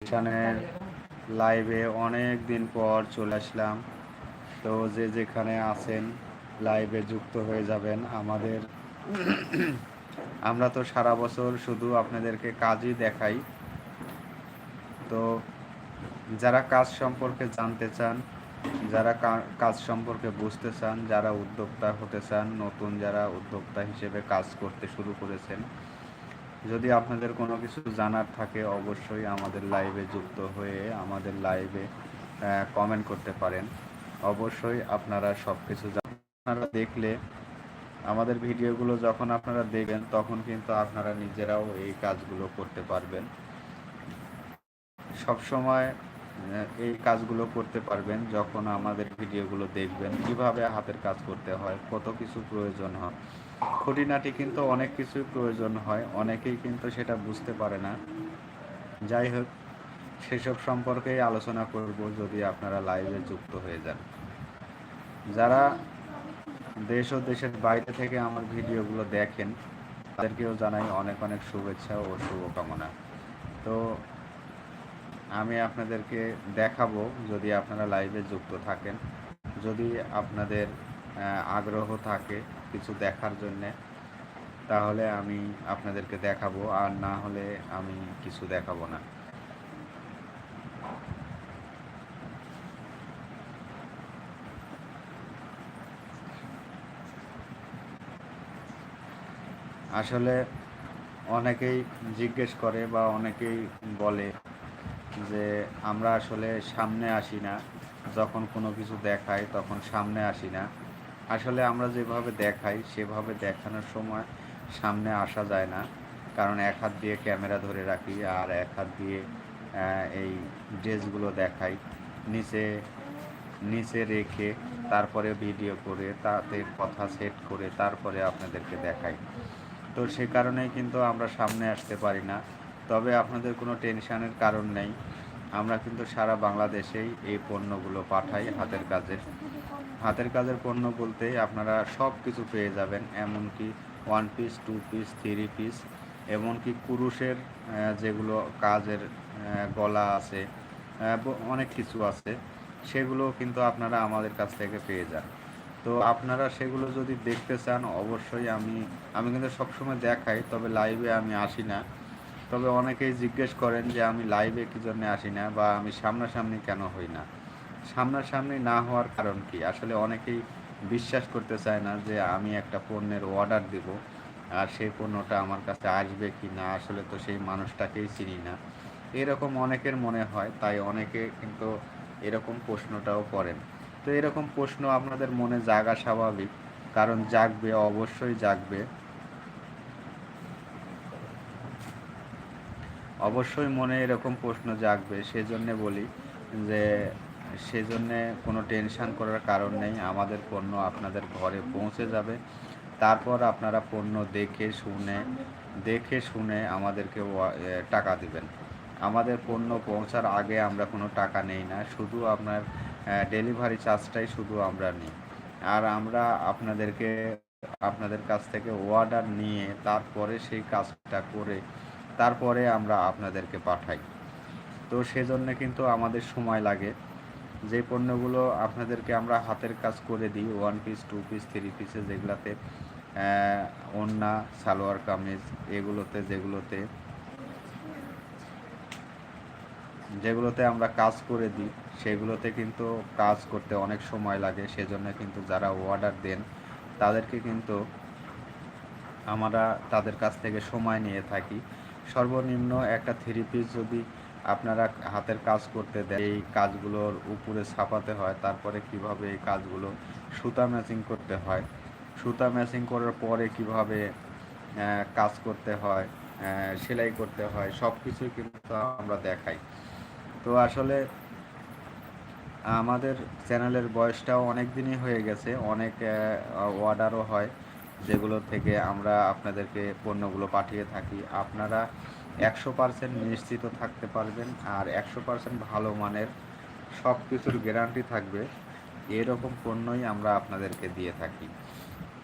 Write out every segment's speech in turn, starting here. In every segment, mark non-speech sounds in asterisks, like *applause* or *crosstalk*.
Channel লাইভে অনেক দিন পর চলে আসলাম। তো যে যেখানে আছেন লাইভে যুক্ত হয়ে যাবেন আমাদের। আমরা তো সারা বছর শুধু আপনাদেরকে কাজই দেখাই। তো যারা কাজ সম্পর্কে জানতে চান, যারা কাজ সম্পর্কে বুঝতে চান, যারা উদ্যোক্তা হতে চান, নতুন যারা উদ্যোক্তা হিসেবে কাজ করতে শুরু করেছেন যদি আপনাদের কোনো কিছু জানার থাকে, অবশ্যই আমাদের লাইভে যুক্ত হয়ে আমাদের লাইভে কমেন্ট করতে পারেন। অবশ্যই আপনারা সব কিছু আপনারা দেখলে, আমাদের ভিডিওগুলো যখন আপনারা দেখবেন, তখন কিন্তু আপনারা নিজেরাও এই কাজগুলো করতে পারবেন। সব সময় এই কাজগুলো করতে পারবেন যখন আমাদের ভিডিওগুলো দেখবেন। কীভাবে হাতের কাজ করতে হয়, কত কিছু প্রয়োজন হয় খুঁটিনাটি কিন্তু অনেক কিছুই প্রয়োজন হয়, অনেকেই কিন্তু সেটা বুঝতে পারে না। যাই হোক, সেসব সম্পর্কেই আলোচনা করব যদি আপনারা লাইভে যুক্ত হয়ে যান। যারা দেশ ও দেশের বাইরে থেকে আমার ভিডিওগুলো দেখেন, তাদেরকেও জানাই অনেক অনেক শুভেচ্ছা ও শুভকামনা। তো আমি আপনাদেরকে দেখাবো যদি আপনারা লাইভে যুক্ত থাকেন। যদি আপনাদের আগ্রহ থাকে কিছু দেখার জন্যে। তাহলে আমি আপনাদেরকে দেখাবো, আর না হলে আমি কিছু দেখাবো না। আসলে অনেকেই জিজ্ঞেস করে বা অনেকেই বলে যে, আমরা আসলে সামনে আসি না। যখন কোনো কিছু দেখায় তখন সামনে আসি না। আসলে আমরা যেভাবে দেখাই, সেভাবে দেখানোর সময় সামনে আসা যায় না। কারণ এক হাত দিয়ে ক্যামেরা ধরে রাখি আর এক হাত দিয়ে এই ড্রেসগুলো দেখাই। নিচে নিচে রেখে তারপরে ভিডিও করে, তাতে কথা সেট করে তারপরে আপনাদেরকে দেখাই। তো সে কারণেই কিন্তু আমরা সামনে আসতে পারি না। তবে আপনাদের কোনো টেনশানের কারণ নেই। আমরা কিন্তু সারা বাংলাদেশেই এই পণ্যগুলো পাঠাই হাতের কাজের। হাতের কাজের পণ্য বলতে আপনারা সব কিছু পেয়ে যাবেন, এমনকি one piece two piece three piece এমনকি কুরুষের যেগুলো কাজের গলা আছে অনেক কিছু আছে সেগুলো কিন্তু আপনারা আমাদের কাছ থেকে পেয়ে যান। তো আপনারা সেগুলো যদি দেখতে চান, অবশ্যই আমি আমি কিন্তু সবসময় দেখাই, তবে লাইভে আমি আসি না। তবে অনেকেই জিজ্ঞেস করেন যে আমি লাইভে কী জন্য আসি না, বা আমি সামনাসামনি কেন হই না। সামনাসামনি না হওয়ার কারণ কি? আসলে অনেকেই বিশ্বাস করতে চায় না যে আমি একটা পণ্যের অর্ডার দেব আর সেই পণ্যটা আমার কাছে আসবে কি না? আসলে তো সেই মানুষটাকেই চিনি না। এরকম অনেকের মনে হয়, তাই অনেকে কিন্তু এরকম প্রশ্নটাও করেন। তো এরকম প্রশ্ন আপনাদের মনে জাগা স্বাভাবিক? কারণ জাগবে, অবশ্যই জাগবে। অবশ্যই মনে এরকম প্রশ্ন জাগবে। সেজন্য বলি যে সেজন্যে কোনো টেনশন করার কারণ নেই। আমাদের পণ্য আপনাদের ঘরে পৌঁছে যাবে। তারপর আপনারা পণ্য দেখে শুনে দেখে শুনে আমাদেরকে টাকা দিবেন। আমাদের পণ্য পৌঁছার আগে আমরা কোনো টাকা নেই না। শুধু আপনার ডেলিভারি চার্জটাই শুধু আমরা নিই। আর আমরা আপনাদেরকে, আপনাদের কাছ থেকে অর্ডার নিয়ে তারপরে সেই কাজটা করে তারপরে আমরা আপনাদেরকে পাঠাই। তো সেজন্য কিন্তু আমাদের সময় লাগে। যে পণ্যগুলো আপনাদেরকে আমরা হাতের কাজ করে দিই one piece two piece three পিসে যেগুলোতে ওড়না, সালোয়ার কামিজ, এগুলোতে যেগুলোতে যেগুলোতে আমরা কাজ করে দিই, সেগুলোতে কিন্তু কাজ করতে অনেক সময় লাগে। সেজন্য কিন্তু যারা অর্ডার দেন, তাদেরকে কিন্তু আমরা তাদের কাছ থেকে সময় নিয়ে থাকি। সর্বনিম্ন একটা থ্রি পিস যদি আপনারা হাতের কাজ করতে দেয় এই কাজগুলোর উপরে ছাপাতে হয়, তারপরে কীভাবে এই কাজগুলো সুতা ম্যাচিং করতে হয়, সুতা ম্যাচিং করার পরে কীভাবে কাজ করতে হয় সেলাই করতে হয় সব কিছুই কিন্তু আমরা দেখাই। তো আসলে আমাদের চ্যানেলের বয়সটাও অনেক দিনই হয়ে গেছে, অনেক অর্ডারও হয়, যেগুলো থেকে আমরা আপনাদেরকে পণ্যগুলো পাঠিয়ে থাকি। আপনারা একশো পার্সেন্ট নিশ্চিত থাকতে পারবেন আর একশো পার্সেন্ট ভালো মানের সব কিছুর গ্যারান্টি থাকবে। এরকম পণ্যই আমরা আপনাদেরকে দিয়ে থাকি।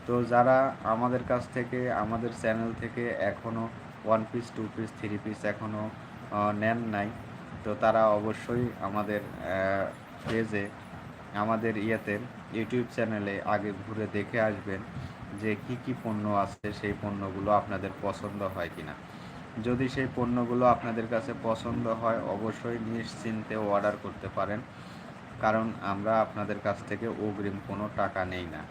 তো যারা আমাদের কাছ থেকে, আমাদের চ্যানেল থেকে এখনও one piece two piece three piece এখনও নেন নাই, তো তারা অবশ্যই আমাদের পেজে আমাদের ইয়েতে, ইউটিউব চ্যানেলে আগে ঘুরে দেখে আসবেন যে কি কি পণ্য আছে, সেই পণ্যগুলো আপনাদের পছন্দ হয় কিনা। যদি সেই পণ্যগুলো আপনাদের কাছে পছন্দ হয়, অবশ্যই নিশ্চিন্তে অর্ডার করতে পারেন। কারণ আমরা আপনাদের কাছ থেকে অগ্রিম কোনো টাকা নেই না।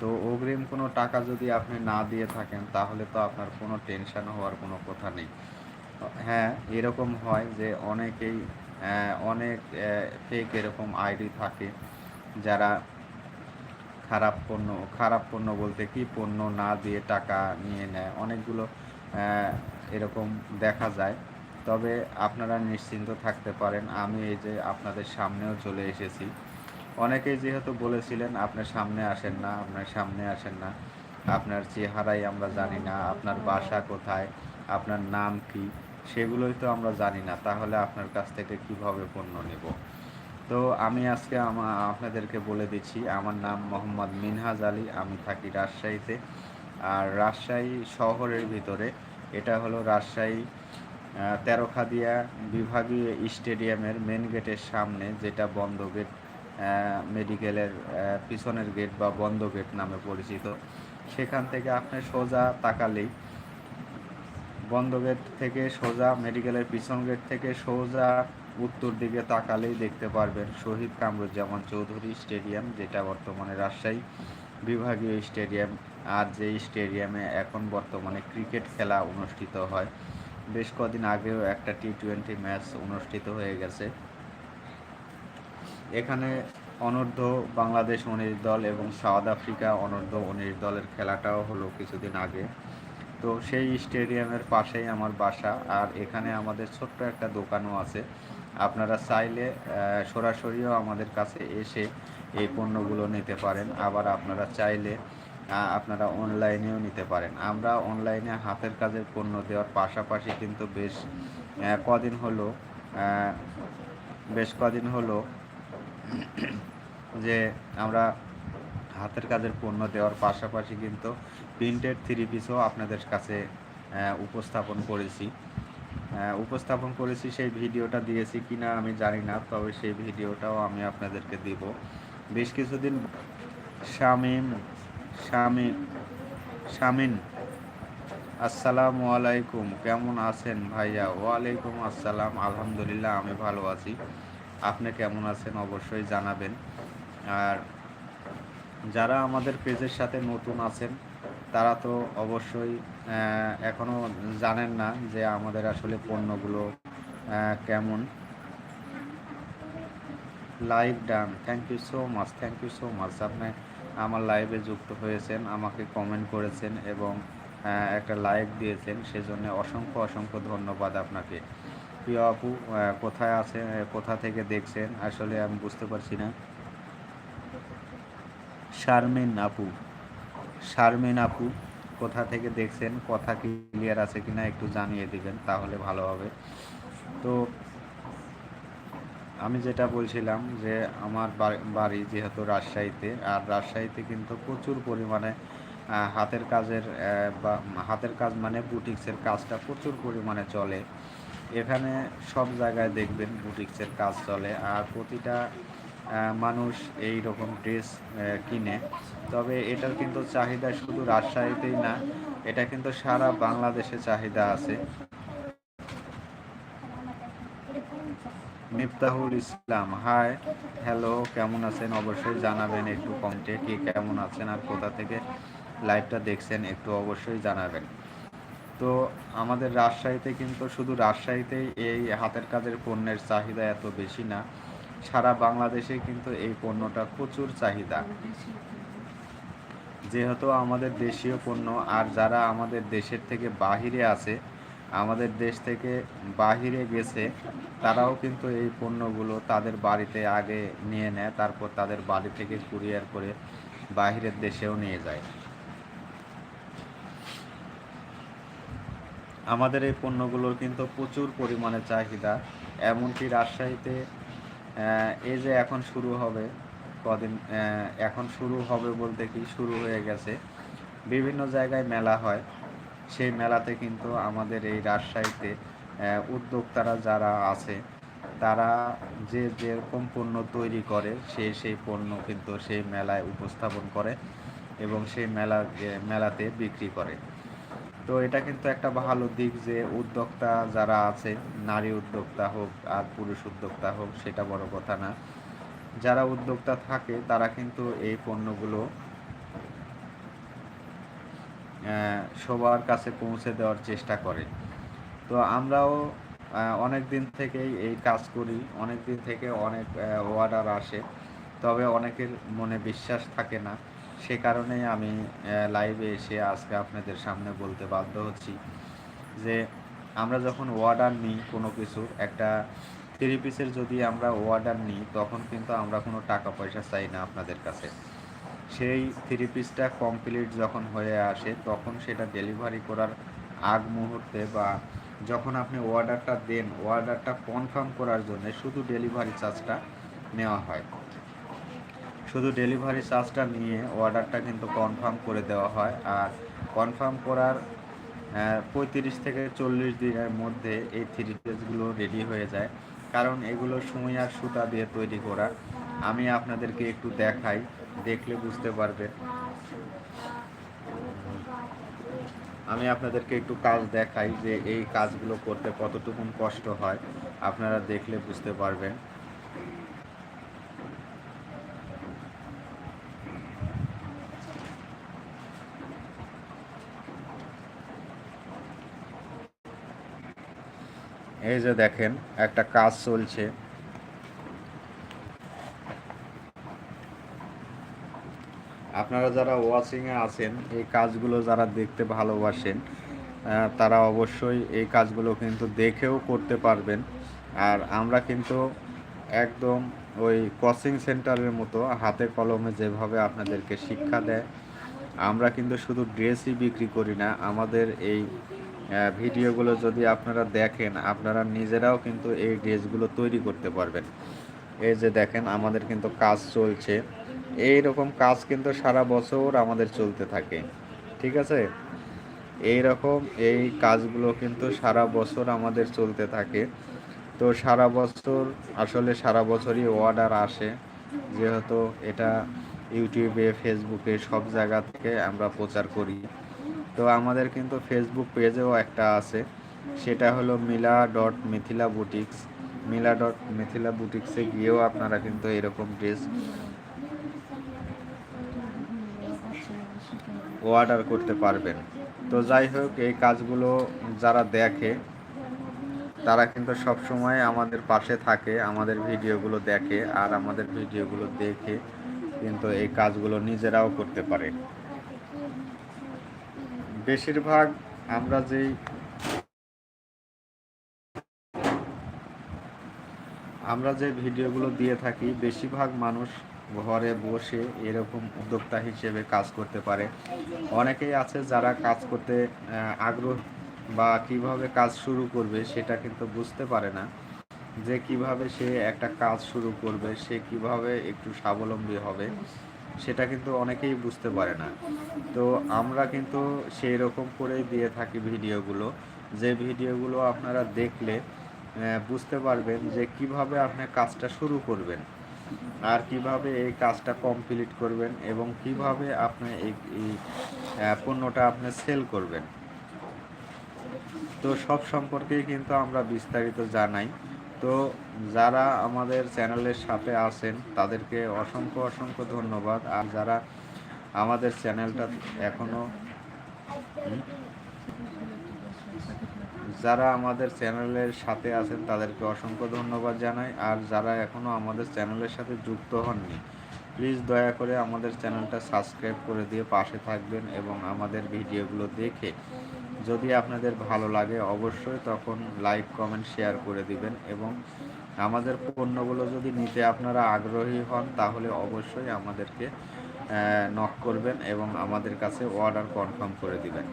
তো অগ্রিম কোনো টাকা যদি আপনি না দিয়ে থাকেন, তাহলে তো আপনার কোনো টেনশন হওয়ার কোনো কথা নেই। হ্যাঁ এরকম হয় যে অনেকেই অনেক ফেক এরকম আইডি থাকে যারা খারাপ পণ্য খারাপ পণ্য বলতে কি পণ্য না দিয়ে টাকা নিয়ে নেয়। অনেকগুলো এরকম দেখা যায়। তবে আপনারা নিশ্চিন্ত থাকতে পারেন, আমি এই যে আপনাদের সামনেও চলে এসেছি। অনেকেই যেহেতু বলেছিলেন, আপনার সামনে আসেন না, আপনার সামনে আসেন না। আপনার চেহারাই আমরা জানি না, আপনার বাসা কোথায়, আপনার নাম কি, সেগুলোই তো আমরা জানি না। তাহলে আপনার কাছ থেকে কীভাবে পণ্য নেব? তো আমি আজকে আপনাদেরকে বলে দিচ্ছি, আমার নাম মোহাম্মদ মিনহাজ আলী, আমি থাকি রাজশাহীতে। আর রাজশাহী শহরের ভিতরে এটা হলো রাজশাহী তেরোখাদিয়া বিভাগীয় স্টেডিয়ামের মেন গেটের সামনে, যেটা বন্ধ গেট মেডিকেলের পিছনের গেট বা বন্ধ গেট নামে পরিচিত। সেখান থেকে আপনি সোজা তাকালেই বন্ধ গেট থেকে সোজা মেডিকেলের পিছন গেট থেকে সোজা উত্তর দিকে তাকালেই দেখতে পারবেন শহীদ কামরুজ্জামান চৌধুরী স্টেডিয়াম, যেটা বর্তমানে রাজশাহী বিভাগীয় স্টেডিয়াম। আর যে স্টেডিয়ামে এখন বর্তমানে ক্রিকেট খেলা অনুষ্ঠিত হয়, বেশ কদিন আগেও একটা টি টোয়েন্টি ম্যাচ অনুষ্ঠিত হয়ে গেছে। এখানে অনূর্ধ্ব বাংলাদেশ উনিশ দল এবং সাউথ আফ্রিকা অনূর্ধ্ব উনিশ দলের খেলাটাও হলো কিছুদিন আগে। তো সেই স্টেডিয়ামের পাশেই আমার বাসা, আর এখানে আমাদের ছোট্ট একটা দোকানও আছে। আপনারা চাইলে সরাসরিও আমাদের কাছে এসে এই পণ্যগুলো নিতে পারেন। আবার আপনারা চাইলে আপনারা অনলাইনেও নিতে পারেন। আমরা অনলাইনে হাতের কাজের পণ্য দেওয়ার পাশাপাশি কিন্তু বেশ কদিন হলো বেশ কদিন হলো যে আমরা হাতের কাজের পণ্য দেওয়ার পাশাপাশি কিন্তু প্রিন্টেড থ্রি পিসও আপনাদের কাছে উপস্থাপন করেছি। উপস্থাপন করেছি, সেই ভিডিওটা দিয়েছি কিনা আমি জানি না, তবে সেই ভিডিওটাও আমি আপনাদেরকে দিব। বেশ কিছুদিন শামিম শামিন আসসালামু আলাইকুম। কেমন আছেন ভাইয়া? ওয়ালাইকুম আসসালাম। আলহামদুলিল্লাহ আমি ভালো আছি। আপনি কেমন আছেন অবশ্যই জানাবেন। আর যারা আমাদের পেজের সাথে নতুন আছেন তারা তো অবশ্যই আহ, এখনও জানেন না যে আমাদের আসলে পণ্যগুলো কেমন। Live done. Thank you so much thank you so much আপনি আমার লাইভে যুক্ত হয়েছেন, আমাকে কমেন্ট করেছেন এবং একটা লাইক দিয়েছেন, সেজন্য অসংখ্য অসংখ্য ধন্যবাদ আপনাকে। প্রিয় আপু কোথায় আছেন কোথা থেকে দেখছেন? আসলে আমি বুঝতে পারছি না। শারমিন আপু। শারমিন আপু, কোথা থেকে দেখছেন? কথা ক্লিয়ার আছে কিনা একটু জানিয়ে দিবেন, তাহলে ভালো হবে। তো আমি যেটা বলছিলাম যে আমার বাড়ি যেহেতু রাজশাহীতে, আর রাজশাহীতে কিন্তু প্রচুর পরিমাণে হাতের কাজের বা হাতের কাজ মানে বুটিক্সের কাজটা প্রচুর পরিমাণে চলে। এখানে সব জায়গায় দেখবেন বুটিক্সের কাজ চলে, আর প্রতিটা মানুষ এই রকম ড্রেস কিনে। তবে এটার কিন্তু চাহিদা শুধু রাজশাহীতেই না, এটা কিন্তু সারা বাংলাদেশে চাহিদা আছে। মিফতাহুল ইসলাম। হাই হ্যালো কেমন আছেন? অবশ্যই জানাবেন একটু কমেন্টে কি কেমন আছেন আর কোথা থেকে লাইভটা দেখছেন একটু অবশ্যই জানাবেন। তো আমাদের রাজশাহীতে কিন্তু শুধু রাজশাহীতেই এই হাতের কাজের পণ্যের চাহিদা এত বেশি না, সারা বাংলাদেশে কিন্তু এই পণ্যটা প্রচুর চাহিদা। যেহেতু আমাদের দেশীয় পণ্য, আর যারা আমাদের দেশের থেকে বাহিরে আছে আমাদের দেশ থেকে বাহিরে গেছে, তারাও কিন্তু এই পণ্যগুলো তাদের বাড়িতে আগে নিয়ে নেয়, তারপর তাদের বাড়ি থেকে কুরিয়ার করে বাহিরের দেশেও নিয়ে যায়। আমাদের এই পণ্যগুলোর কিন্তু প্রচুর পরিমাণে চাহিদা, এমনকি রাজশাহীতে এই যে এখন শুরু হবে, কদিন এখন শুরু হবে বলতে কি, শুরু হয়ে গেছে। বিভিন্ন জায়গায় মেলা হয়। সেই মেলাতে কিন্তু আমাদের এই রাজশাহীতে উদ্যোক্তারা যারা আছে, তারা যে যেরকম পণ্য তৈরি করে, সে সেই পণ্য কিন্তু সেই মেলায় উপস্থাপন করে এবং সেই মেলা মেলাতে বিক্রি করে। তো এটা কিন্তু একটা ভালো দিক যে উদ্যোক্তা যারা আছে, নারী উদ্যোক্তা হোক আর পুরুষ উদ্যোক্তা হোক, সেটা বড় কথা না। যারা উদ্যোক্তা থাকে, তারা কিন্তু এই পণ্যগুলো সবার কাছে পৌঁছে দেওয়ার চেষ্টা করে। তো আমরাও অনেক দিন থেকেই এই কাজ করি অনেক দিন থেকে অনেক অর্ডার আসে, তবে অনেকের মনে বিশ্বাস থাকে না। সে কারণেই আমি লাইভে এসে আজকে আপনাদের সামনে বলতে বাধ্য হচ্ছি যে, আমরা যখন অর্ডার নিই কোনো কিছু একটা থ্রি পিসের যদি আমরা অর্ডার নিই, তখন কিন্তু আমরা কোনো টাকা পয়সা চাই না আপনাদের কাছে। সেই থ্রি পিসটা কমপ্লিট যখন হয়ে আসে, তখন সেটা ডেলিভারি করার আগ মুহূর্তে বা যখন আপনি অর্ডারটা দেন অর্ডারটা কনফার্ম করার জন্য শুধু ডেলিভারি চার্জটা নেওয়া হয়। শুধু ডেলিভারি চার্জটা নিয়ে অর্ডারটা কিন্তু কনফার্ম করে দেওয়া হয়। আর কনফার্ম করার পঁয়ত্রিশ থেকে চল্লিশ দিনের মধ্যে এই থ্রি পিসগুলো রেডি হয়ে যায়। কারণ এগুলো সুই আর সুতা দিয়ে তৈরি করা। আমি আপনাদেরকে একটু দেখাই। দেখলে বুঝতে পারবে। আমি আপনাদেরকে একটু কাজ দেখাই যে এই কাজগুলো করতে কতটুকুন কষ্ট হয়। আপনারা দেখলে বুঝতে পারবেন। এই যে দেখেন, একটা কাজ চলছে। আপনারা যারা ওয়াচিংয়ে আছেন, এই কাজগুলো যারা দেখতে ভালোবাসেন তারা অবশ্যই এই কাজগুলো কিন্তু দেখেও করতে পারবেন। আর আমরা কিন্তু একদম ওই কোচিং সেন্টারের মতো হাতে কলমে যেভাবে আপনাদেরকে শিক্ষা দেয়, আমরা কিন্তু শুধু ড্রেসই বিক্রি করি না, আমাদের এই ভিডিওগুলো যদি আপনারা দেখেন, আপনারা নিজেরাও কিন্তু এই ড্রেসগুলো তৈরি করতে পারবেন। এই যে দেখেন, আমাদের কিন্তু কাজ চলছে। এই রকম কাজ কিন্তু সারা বছর আমাদের চলতে থাকে, ঠিক আছে? এই রকম এই কাজগুলো কিন্তু সারা বছর আমাদের চলতে থাকে। তো সারা বছর, আসলে সারা বছরই অর্ডার আসে। যেহেতু এটা ইউটিউবে, ফেসবুকে সব জায়গা থেকে আমরা প্রচার করি। তো আমাদের কিন্তু ফেসবুক পেজেও একটা আছে। সেটা হলো Mila dot Mithila boutiques. Mila dot Mithila বুটিক্সে গিয়েও আপনারা কিন্তু এরকম ড্রেস অর্ডার করতে পারবেন। তো যাই হোক, এই কাজগুলো যারা দেখে, তারা কিন্তু সব সময় আমাদের পাশে থাকে, আমাদের ভিডিওগুলো দেখে, আর আমাদের ভিডিওগুলো দেখে কিন্তু এই কাজগুলো নিজেরাও করতে পারে। বেশিরভাগ আমরা যেই আমরা যে ভিডিওগুলো দিয়ে থাকি, বেশিরভাগ মানুষ ঘরে বসে এরকম উদ্যোক্তা হিসেবে কাজ করতে পারে। অনেকেই আছে যারা কাজ করতে আগ্রহ বা কীভাবে কাজ শুরু করবে সেটা কিন্তু বুঝতে পারে না। যে কীভাবে সে একটা কাজ শুরু করবে, সে কীভাবে একটু স্বাবলম্বী হবে, সেটা কিন্তু অনেকেই বুঝতে পারে না। তো আমরা কিন্তু সেই রকম করেই দিয়ে থাকি ভিডিওগুলো। যে ভিডিওগুলো আপনারা দেখলে বুঝতে পারবেন যে কীভাবে আপনি কাজটা শুরু করবেন। আর কীভাবে এই কাজটা কমপ্লিট করবেন এবং কীভাবে আপনি এই পণ্যটা আপনি সেল করবেন। তো সব সম্পর্কেই কিন্তু আমরা বিস্তারিত জানাই। তো যারা আমাদের চ্যানেলের সাথে আছেন, তাদেরকে অসংখ্য অসংখ্য ধন্যবাদ। আর যারা আমাদের চ্যানেলটা এখনও যারা আমাদের চ্যানেলের সাথে আছেন, তাদেরকে অসংখ্য ধন্যবাদ জানাই। আর যারা এখনও আমাদের চ্যানেলের সাথে যুক্ত হননি প্লিজ দয়া করে আমাদের চ্যানেলটা সাবস্ক্রাইব করে দিয়ে পাশে থাকবেন এবং আমাদের ভিডিওগুলো দেখে যদি আপনাদের ভালো লাগে অবশ্যই তখন লাইক কমেন্ট শেয়ার করে দিবেন এবং আমাদের পণ্যগুলো যদি নিতে আপনারা আগ্রহী হন, তাহলে অবশ্যই আমাদেরকে নক করবেন এবং আমাদের কাছে অর্ডার কনফার্ম করে দিবেন।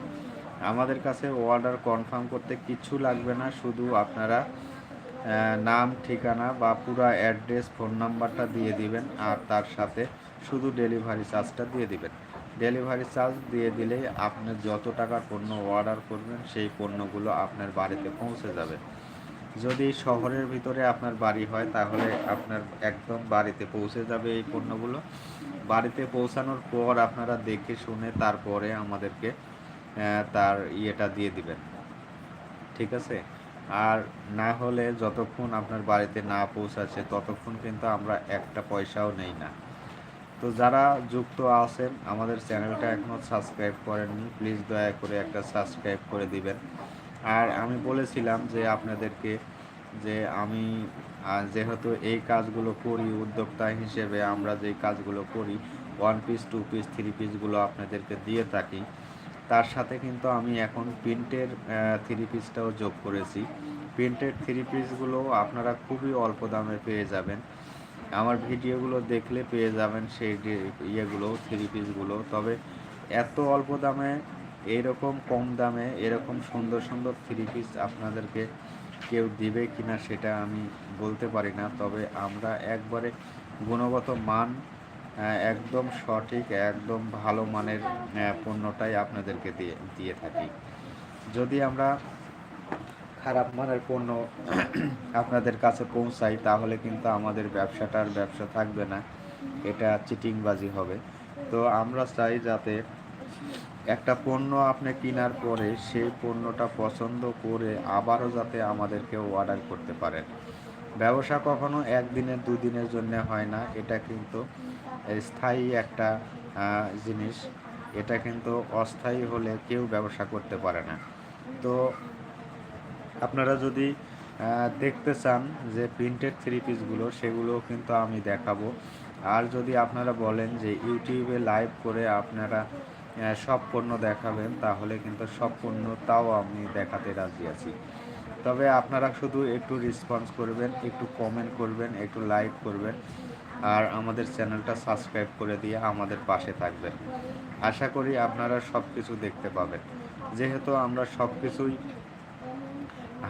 আমাদের কাছে অর্ডার কনফার্ম করতে কিছু লাগবে না, শুধু আপনারা নাম, ঠিকানা বা পুরো অ্যাড্রেস ফোন নাম্বারটা দিয়ে দিবেন আর তার সাথে শুধু ডেলিভারি চার্জটা দিয়ে দিবেন। ডেলিভারি চার্জ দিয়ে দিলেই আপনি যত টাকার পণ্য অর্ডার করবেন, সেই পণ্যগুলো আপনার বাড়িতে পৌঁছে যাবে। যদি শহরের ভিতরে আপনার বাড়ি হয়, তাহলে আপনার একদম বাড়িতে পৌঁছে যাবে এই পণ্যগুলো। বাড়িতে পৌঁছানোর পর আপনারা দেখে শুনে তারপরে আমাদেরকে তার ইয়েটা দিয়ে দিবেন। ঠিক আছে? আর না হলে যতক্ষণ আপনার বাড়িতে না পৌঁছাচ্ছে, ততক্ষণ কিন্তু আমরা একটা পয়সাও নেই না। তো যারা যুক্ত আছেন, আমাদের চ্যানেলটা এখনও সাবস্ক্রাইব করেননি, প্লিজ দয়া করে একটা সাবস্ক্রাইব করে দিবেন। আর আমি বলেছিলাম যে আপনাদেরকে যে আমি যেহেতু এই কাজগুলো করি, উদ্যোক্তা হিসেবে আমরা যে কাজগুলো করি one piece two piece three পিসগুলো আপনাদেরকে দিয়ে থাকি তার সাথে কিন্তু আমি এখন প্রিন্টের থ্রি পিসটাও যোগ করেছি। প্রিন্টের থ্রি পিসগুলো আপনারা খুবই অল্প দামে পেয়ে যাবেন। আমার ভিডিওগুলো দেখলে পেয়ে যাবেন সেই ইয়েগুলো থ্রি পিসগুলো তবে এত অল্প দামে এইরকম কম দামে, এরকম সুন্দর সুন্দর থ্রি পিস আপনাদেরকে কেউ দিবে কিনা সেটা আমি বলতে পারি না। তবে আমরা একবারে গুণগত মান একদম সঠিক, একদম ভালো মানের পণ্যটাই আপনাদেরকে দিয়ে দিয়ে থাকি। যদি আমরা খারাপ মানের পণ্য *clears throat* আপনাদের কাছে পৌঁছাই, তাহলে কিন্তু আমাদের ব্যবসাটার ব্যবসা থাকবে না। এটা চিটিংবাজি হবে। তো আমরা চাই যাতে একটা পণ্য আপনি কেনার পরে সেই পণ্যটা পছন্দ করে আবারও যাতে আমাদেরকে অর্ডার করতে পারেন। ব্যবসা কখনো একদিনের দুদিনের জন্য হয় না। এটা কিন্তু স্থায়ী একটা জিনিস। এটা কিন্তু অস্থায়ী হলে কেউ ব্যবসা করতে পারে না। তো আপনারা যদি দেখতে চান যে প্রিন্টেড থ্রি পিসগুলো সেগুলো কিন্তু আমি দেখাবো। আর যদি আপনারা বলেন যে ইউটিউবে লাইভ করে আপনারা সব পণ্য দেখাবেন, তাহলে কিন্তু সব পণ্য তাও আমি দেখাতে রাজি আছি। তবে আপনারা শুধু একটু রেসপন্স করবেন, একটু কমেন্ট করবেন, একটু লাইক করবেন আর আমাদের চ্যানেলটা সাবস্ক্রাইব করে দিয়ে আমাদের পাশে থাকবেন। আশা করি আপনারা সব কিছু দেখতে পাবেন। যেহেতু আমরা সব কিছুই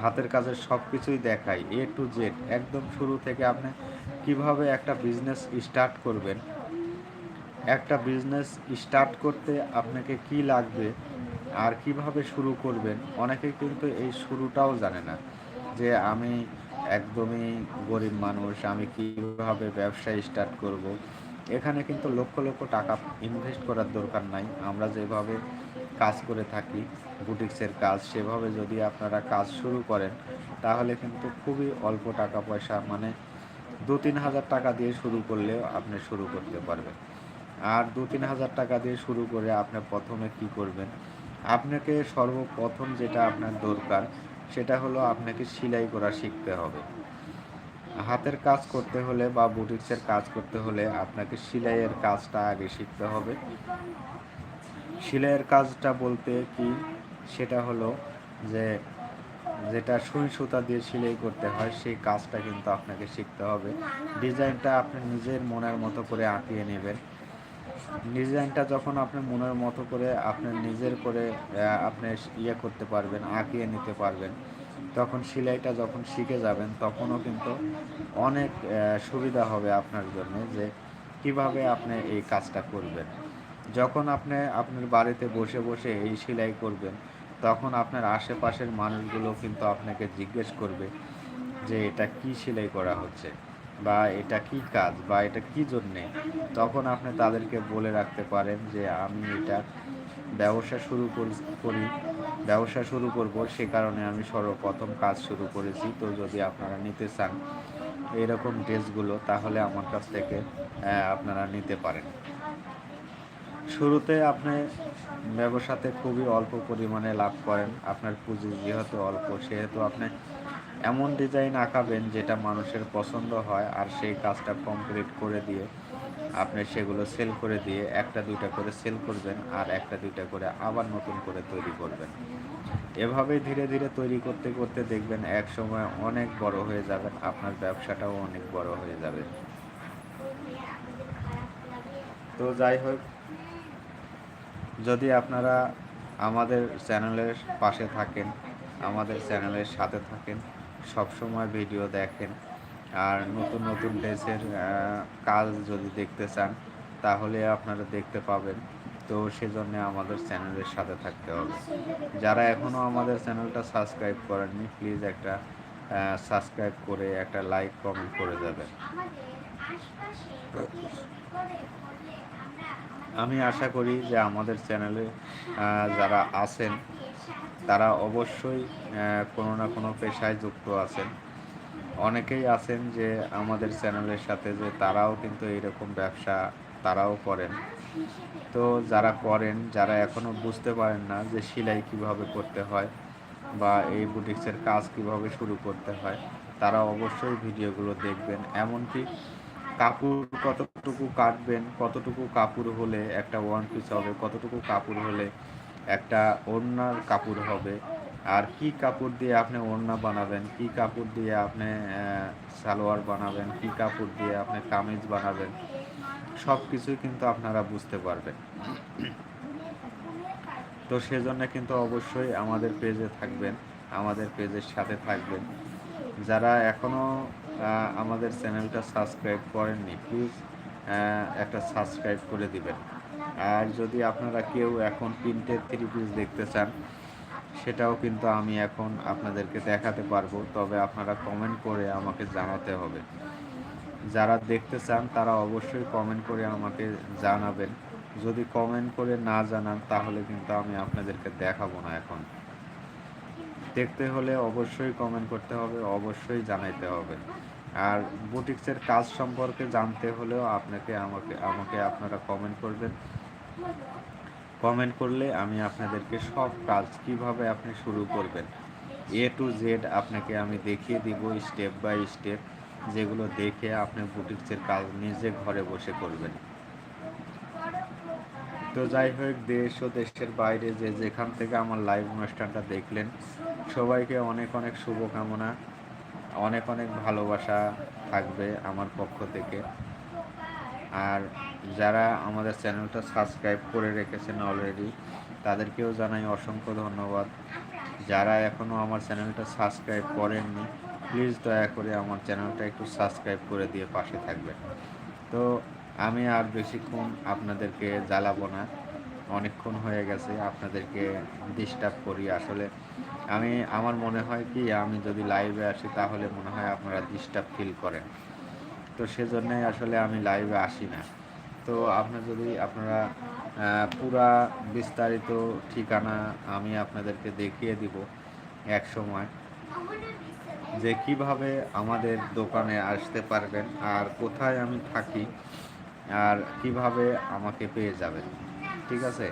হাতের কাজের সব কিছুই দেখাই এ টু জেড একদম শুরু থেকে আপনি কীভাবে একটা বিজনেস স্টার্ট করবেন, একটা বিজনেস স্টার্ট করতে আপনাকে কি লাগবে আর কীভাবে শুরু করবেন? অনেকে কিন্তু এই শুরুটাও জানে না যে আমি একদমই গরিব মানুষ, আমি কীভাবে ব্যবসা স্টার্ট করব। এখানে কিন্তু লক্ষ লক্ষ টাকা ইনভেস্ট করার দরকার নাই। আমরা যেভাবে কাজ করে থাকি বুটিক্সের কাজ, সেভাবে যদি আপনারা কাজ শুরু করেন, তাহলে কিন্তু খুবই অল্প টাকা পয়সা মানে দু তিন হাজার টাকা দিয়ে শুরু করলেও আপনি শুরু করতে পারবেন। আর দু তিন হাজার টাকা দিয়ে শুরু করে আপনি প্রথমে কি করবেন? আপনাকে সর্বপ্রথম যেটা আপনার দরকার, সেটা হলো আপনাকে সেলাই করা শিখতে হবে। হাতের কাজ করতে হলে বা বুটিক্সের কাজ করতে হলে আপনাকে সেলাইয়ের কাজটা আগে শিখতে হবে। সেলাইয়ের কাজটা বলতে কি? সেটা হলো যে, যেটা সুই সুতা দিয়ে সেলাই করতে হয়, সেই কাজটা কিন্তু আপনাকে শিখতে হবে। ডিজাইনটা আপনি নিজের মনের মতো করে আঁকিয়ে নেবেন। ডিজাইনটা যখন আপনি মনের মতো করে, আপনি নিজের করে আপনি ইয়ে করতে পারবেন, আঁকিয়ে নিতে পারবেন, তখন সেলাইটা যখন শিখে যাবেন, তখনও কিন্তু অনেক সুবিধা হবে আপনার জন্য যে কীভাবে আপনি এই কাজটা করবেন। যখন আপনি আপনার বাড়িতে বসে বসে এই সেলাই করবেন, তখন আপনার আশেপাশের মানুষগুলো কিন্তু আপনাকে জিজ্ঞেস করবে যে, এটা কি সেলাই করা হচ্ছে? বা এটা কি কাজ বা এটা কি জন্যে? তখন আপনি তাদেরকে বলে রাখতে পারেন যে, আমি এটা ব্যবসা শুরু কর- ব্যবসা শুরু করব। সে কারণে আমি সর্বপ্রথম কাজ শুরু করেছি। তো যদি আপনারা নিতে চান এরকম ড্রেসগুলো, তাহলে আমার কাছ থেকে আপনারা নিতে পারেন। শুরুতে আপনি ব্যবসাতে খুবই অল্প পরিমাণে লাভ করেন। আপনার পুঁজি যেহেতু অল্প, সেহেতু আপনি এমন ডিজাইন আঁকাবেন যেটা মানুষের পছন্দ হয় আর সেই কাজটা কমপ্লিট করে দিয়ে আপনি সেগুলো সেল করে দিয়ে একটা দুইটা করে সেল করবেন আর একটা দুইটা করে আবার নতুন করে তৈরি করবেন। এভাবেই ধীরে ধীরে তৈরি করতে করতে দেখবেন এক সময় অনেক বড় হয়ে যাবেন, আপনার ব্যবসাটাও অনেক বড় হয়ে যাবে। তো যাই হোক, যদি আপনারা আমাদের চ্যানেলের পাশে থাকেন, আমাদের চ্যানেলের সাথে থাকেন সব সময় ভিডিও দেখেন। আর নতুন নতুন ড্রেসের কাজ যদি দেখতে চান, তাহলে আপনারা দেখতে পাবেন। তো সেজন্য আমাদের চ্যানেলের সাথে থাকতে হবে। যারা এখনও আমাদের চ্যানেলটা সাবস্ক্রাইব করেননি, প্লিজ একটা সাবস্ক্রাইব করে একটা লাইক, কমেন্ট করে যাবেন। আমি আশা করি যে আমাদের চ্যানেলে যারা আছেন তারা অবশ্যই কোনো না কোনো পেশায় যুক্ত আছেন। অনেকেই আছেন যে আমাদের চ্যানেলের সাথে যে তারাও কিন্তু এরকম ব্যবসা তারাও করেন। তো যারা করেন, যারা এখনও বুঝতে পারেন না যে সেলাই কীভাবে করতে হয় বা এই বুটিক্সের কাজ কীভাবে শুরু করতে হয়, তারা অবশ্যই ভিডিওগুলো দেখবেন। এমনকি কাপড় কতটুকু কাটবেন, কতটুকু কাপড় হলে একটা ওয়ান পিস হবে, কতটুকু কাপড় হলে একটা ওড়নার কাপড় হবে। আর কি কাপড় দিয়ে আপনি ওড়না বানাবেন? কি কাপড় দিয়ে আপনি সালোয়ার বানাবেন? কি কাপড় দিয়ে আপনি কামিজ বানাবেন? সব কিছুই কিন্তু আপনারা বুঝতে পারবেন। তো সেজন্য কিন্তু অবশ্যই আমাদের পেজে থাকবেন, আমাদের পেজের সাথে থাকবেন। যারা এখনও আমাদের চ্যানেলটা সাবস্ক্রাইব করেননি প্লিজ একটা সাবস্ক্রাইব করে দিবেন। আর যদি আপনারা কেউ এখন প্রিন্টের থ্রি পিস দেখতে চান, সেটাও কিন্তু আমি এখন আপনাদেরকে দেখাতে পারব। তবে আপনারা কমেন্ট করে আমাকে জানাতে হবে। যারা দেখতে চান, তারা অবশ্যই কমেন্ট করে আমাকে জানাবেন। যদি কমেন্ট করে না জানান, তাহলে কিন্তু আমি আপনাদেরকে দেখাবো না এখন। দেখতে হলে অবশ্যই কমেন্ট করতে হবে, অবশ্যই জানাইতে হবে। আর বুটিক্সের কাজ সম্পর্কে জানতে হলেও আপনাকে, আমাকে আমাকে আপনারা কমেন্ট করবেন। কমেন্ট করলে আমি আপনাদেরকে সব কাজ কীভাবে আপনি শুরু করবেন। এ টু জেড আপনাকে আমি দেখিয়ে দিব স্টেপ বাই স্টেপ যেগুলো দেখে আপনি বুটিক্সের কাজ নিজে ঘরে বসে করবেন। তো যাই হোক, দেশ ও দেশের বাইরে যে যেখান থেকে আমার লাইভ অনুষ্ঠানটা দেখলেন, সবাইকে অনেক অনেক শুভকামনা, অনেক অনেক ভালোবাসা থাকবে আমার পক্ষ থেকে। আর যারা আমাদের চ্যানেলটা সাবস্ক্রাইব করে রেখেছেন অলরেডি তাদেরকেও জানাই অসংখ্য ধন্যবাদ। যারা এখনও আমার চ্যানেলটা সাবস্ক্রাইব করেননি প্লিজ দয়া করে আমার চ্যানেলটা একটু সাবস্ক্রাইব করে দিয়ে পাশে থাকবেন। তো আমি আর বেশিক্ষণ আপনাদেরকে জ্বালাবো না। অনেকক্ষণ হয়ে গেছে, আপনাদেরকে ডিস্টার্ব করি। আসলে আমি, আমার মনে হয় কি, আমি যদি লাইভে আসি, তাহলে মনে হয় আপনারা ডিস্টার্ব ফিল করেন। তো সেজন্যই আসলে আমি লাইভে আসি না। তো আপনার যদি আপনারা পুরা বিস্তারিত ঠিকানা আমি আপনাদেরকে দেখিয়ে দিব এক সময়। যে কীভাবে আমাদের দোকানে আসতে পারবেন আর কোথায় আমি থাকি আর কীভাবে আমাকে পেয়ে যাবেন। ঠিক আছে?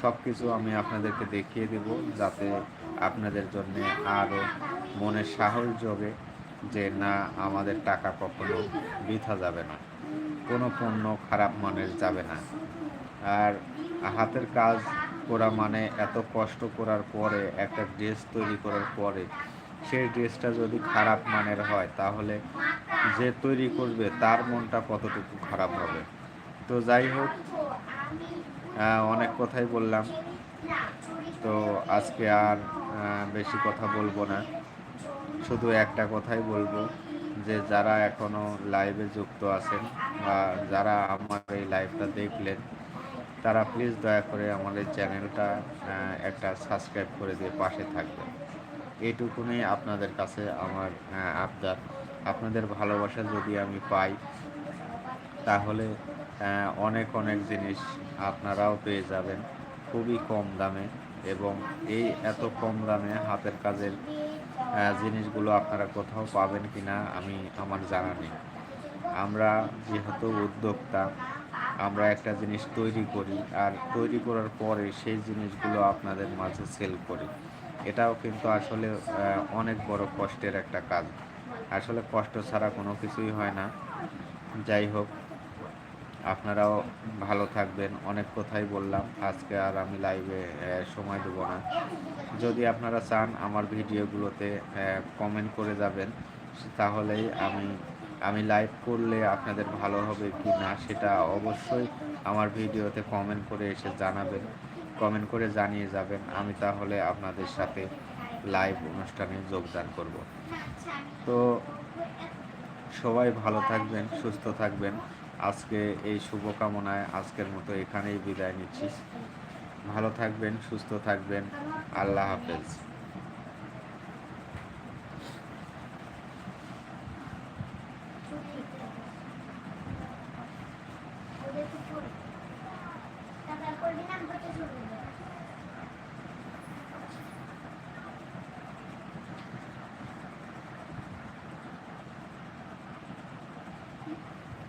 সব কিছু আমি আপনাদেরকে দেখিয়ে দেব যাতে আপনাদের জন্য আরও মনের সাহস যোগে যে না, আমাদের টাকা কখনো বৃথা যাবে না। কোনো পণ্য খারাপ মানের যাবে না। আর হাতের কাজ করা মানে এত কষ্ট করার পরে, একটা ড্রেস তৈরি করার পরে, সেই ড্রেসটা যদি খারাপ মানের হয়, তাহলে যে তৈরি করবে, তার মনটা কতটুকু খারাপ হবে? তো যাই হোক অনেক কথাই বললাম। তো আজকে আর বেশি কথা বলব না। শুধু একটা কথাই বলব যে যারা এখনও লাইভে যুক্ত আছেন বা যারা আমার এই লাইভটা দেখলেন, তারা প্লিজ দয়া করে আমাদের চ্যানেলটা একটা সাবস্ক্রাইব করে দিয়ে পাশে থাকবেন। এইটুকুনি আপনাদের কাছে আমার আবদার। আপনাদের ভালোবাসা যদি আমি পাই, তাহলে অনেক অনেক জিনিস আপনারাও পেয়ে যাবেন খুবই কম দামে এবং এই এত কম দামে হাতের কাজের জিনিসগুলো আপনারা কোথাও পাবেন কি না আমি, আমার জানা নেই। আমরা যেহেতু উদ্যোক্তা, আমরা একটা জিনিস তৈরি করি আর তৈরি করার পরে সেই জিনিসগুলো আপনাদের মাঝে সেল করি। এটাও কিন্তু আসলে অনেক বড় কষ্টের একটা কাজ। আসলে কষ্ট ছাড়া কোনো কিছুই হয় না। যাই হোক আপনারাও ভালো থাকবেন। অনেক কথাই বললাম। আজকে আর আমি লাইভে সময় দেবো না। যদি আপনারা চান আমার ভিডিওগুলোতে কমেন্ট করে যাবেন, তাহলেই আমি আমি লাইভ করলে আপনাদের ভালো হবে কি না, সেটা অবশ্যই আমার ভিডিওতে কমেন্ট করে এসে জানাবেন। কমেন্ট করে জানিয়ে যাবেন। আমি তাহলে আপনাদের সাথে লাইভ অনুষ্ঠানে যোগদান করব। তো সবাই ভালো থাকবেন, সুস্থ থাকবেন। আজকে এই শুভকামনায় আজকের মতো এখানেই বিদায় নিচ্ছি। ভালো থাকবেন সুস্থ থাকবেন। আল্লাহ হাফেজ।